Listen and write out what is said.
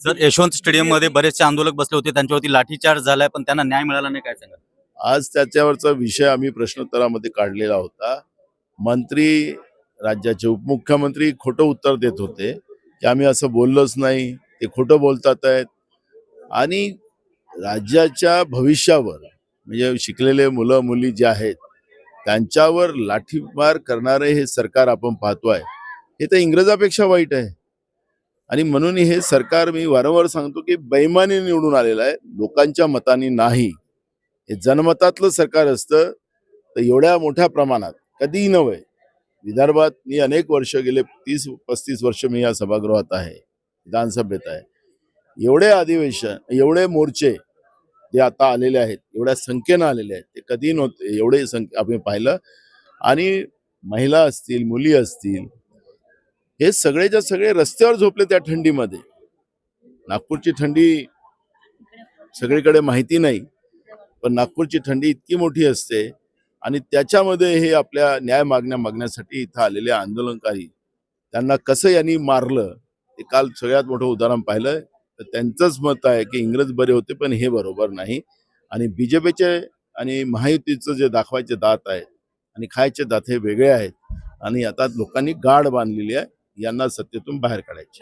Sir Yashwant स्टेडियममध्ये बरेचसे आंदोलक बसले होते त्यांच्यावरती लाठीचार्ज झालाय पण त्यांना न्याय मिळाला नाही काय सांगा आज त्याच्यावरचा विषय आम्ही प्रश्नोत्तरामध्ये काढलेला होता. मंत्री राज्याचे उपमुख्यमंत्री खोटं उत्तर देत होते. की आम्ही असं बोललोच नाही ते खोटं बोलतात आहेत. आणि राज्याच्या भविष्यावर म्हणजे शिकलेले मुलं मुली जे आहेत त्यांच्यावर लाठीमार करणारे हे सरकार आपण पाहतो आहे हे तर इंग्रजापेक्षा वाईट आहे. आणि म्हणून हे सरकार मी वारंवार सांगतो की बैमानी निवडून आलेलं आहे. लोकांच्या मताने नाही. हे जनमतातलं सरकार असतं तर एवढ्या मोठ्या प्रमाणात कधीही नव्हे. विदर्भात मी अनेक वर्ष गेले तीस पस्तीस वर्ष मी या सभागृहात आहे विधानसभेत आहे. एवढे अधिवेशन एवढे मोर्चे जे आता आलेले आहेत एवढ्या संख्येनं आलेले आहेत ते कधी नव्हते एवढे संख्या आम्ही पाहिलं. आणि महिला असतील मुली असतील हे सगळेच्या सगळे रस्त्यावर झोपले त्या थंडीमध्ये. नागपूरची थंडी सगळीकडे माहिती नाही पण नागपूरची थंडी इतकी मोठी असते आणि त्याच्यामध्ये हे आपल्या न्याय मागण्या मागण्यासाठी इथं आलेले आंदोलनकारी त्यांना कसं यांनी मारलं ते काल सगळ्यात मोठं उदाहरण पाहिलं तर त्यांचंच मत आहे की इंग्रज बरे होते पण हे बरोबर नाही. आणि बीजेपीचे आणि महायुतीचं जे दाखवायचे दात आहेत आणि खायचे दात हे वेगळे आहेत. आणि आता लोकांनी गाड बांधलेली आहे. यांना सत्तेतून बाहेर काढायचे.